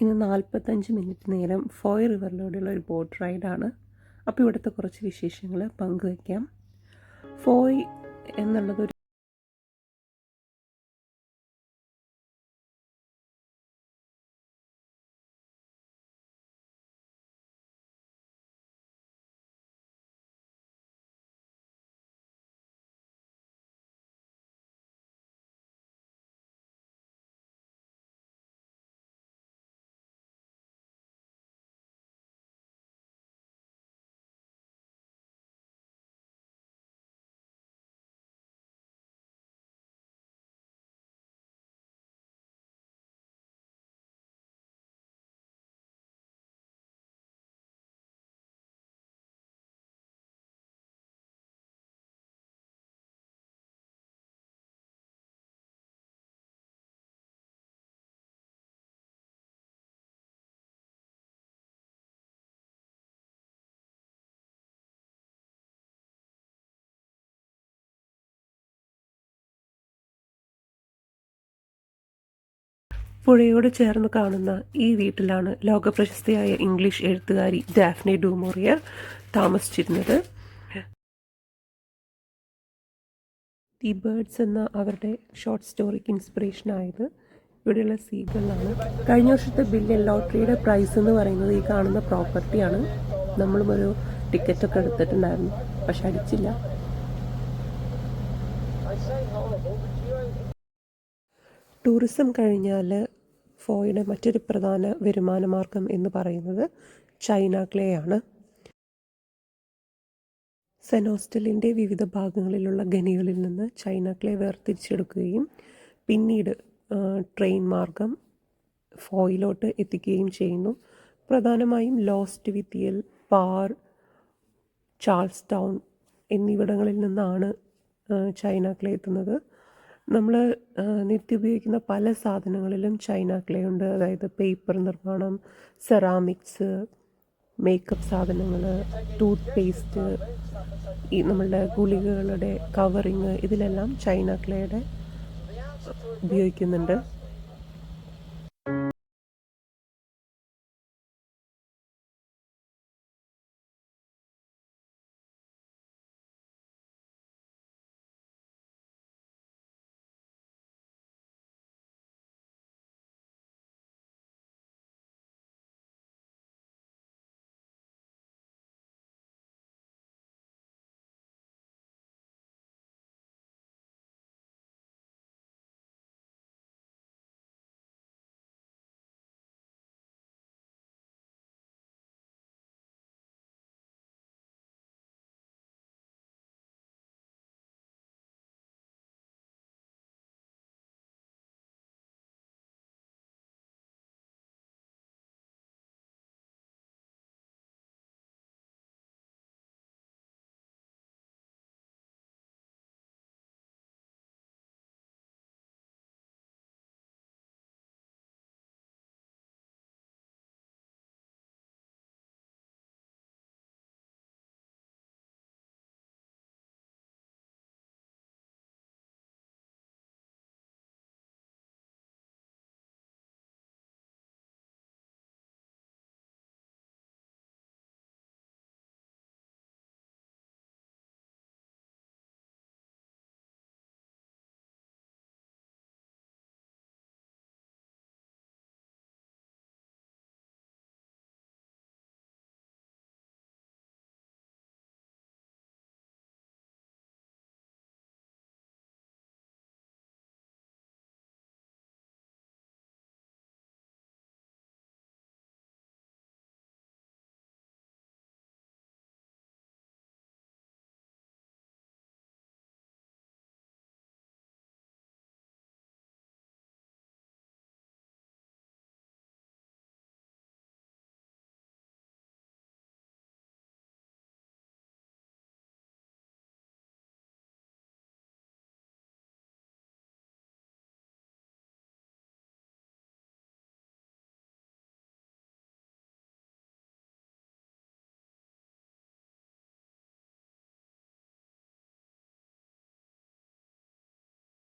ഇന്ന് നാൽപ്പത്തഞ്ച് മിനിറ്റ് നേരം ഫോയ് റിവറിലൂടെയുള്ള ഒരു ബോട്ട് റൈഡാണ് അപ്പോൾ ഇവിടുത്തെ കുറച്ച് വിശേഷങ്ങൾ പങ്കുവയ്ക്കാം ഫോയ് എന്നുള്ളത് പുഴയോട് ചേർന്ന് കാണുന്ന ഈ വീട്ടിലാണ് ലോകപ്രശസ്തയായ ഇംഗ്ലീഷ് എഴുത്തുകാരി ഡാഫ്നെ ഡൂമോറിയർ താമസിച്ചിരുന്നത് ദി ബേർഡ്സ് എന്ന അവരുടെ ഷോർട്ട് സ്റ്റോറിക്ക് ഇൻസ്പിറേഷൻ ആയത് ഇവിടെയുള്ള സീകളാണ് കഴിഞ്ഞ വർഷത്തെ ബില്യൺ ലോട്ടറിയുടെ പ്രൈസ് എന്ന് പറയുന്നത് ഈ കാണുന്ന പ്രോപ്പർട്ടിയാണ് നമ്മളും ഒരു ടിക്കറ്റ് ഒക്കെ എടുത്തിട്ടുണ്ടായിരുന്നു പക്ഷെ അടിച്ചില്ല. ടൂറിസം കഴിഞ്ഞാൽ ഫോയുടെ മറ്റൊരു പ്രധാന വരുമാന മാർഗം എന്ന് പറയുന്നത് ചൈന ക്ലേ ആണ്. സെനോസ്റ്റലിന്റെ വിവിധ ഭാഗങ്ങളിലുള്ള ഖനികളിൽ നിന്ന് ചൈന ക്ലേ വേർതിരിച്ചെടുക്കുകയും പിന്നീട് ട്രെയിൻ മാർഗം ഫോയിലോട്ട് എത്തിക്കുകയും ചെയ്യുന്നു. പ്രധാനമായും ലോസ്റ്റ് വിത്തിയൽ പാർ ചാൾസ് ടൗൺ എന്നിവിടങ്ങളിൽ നിന്നാണ് ചൈന ക്ലേ എത്തുന്നത്. നമ്മൾ നിത്യം ഉപയോഗിക്കുന്ന പല സാധനങ്ങളിലും ചൈന ക്ലേ ഉണ്ട്. അതായത് പേപ്പർ നിർമ്മാണം സെറാമിക്സ് മേക്കപ്പ് സാധനങ്ങൾ ടൂത്ത് പേസ്റ്റ് ഈ നമ്മളുടെ ഗുളികകളുടെ കവറിങ് ഇതിലെല്ലാം ചൈന ക്ലേയുടെ ഉപയോഗിക്കുന്നുണ്ട്.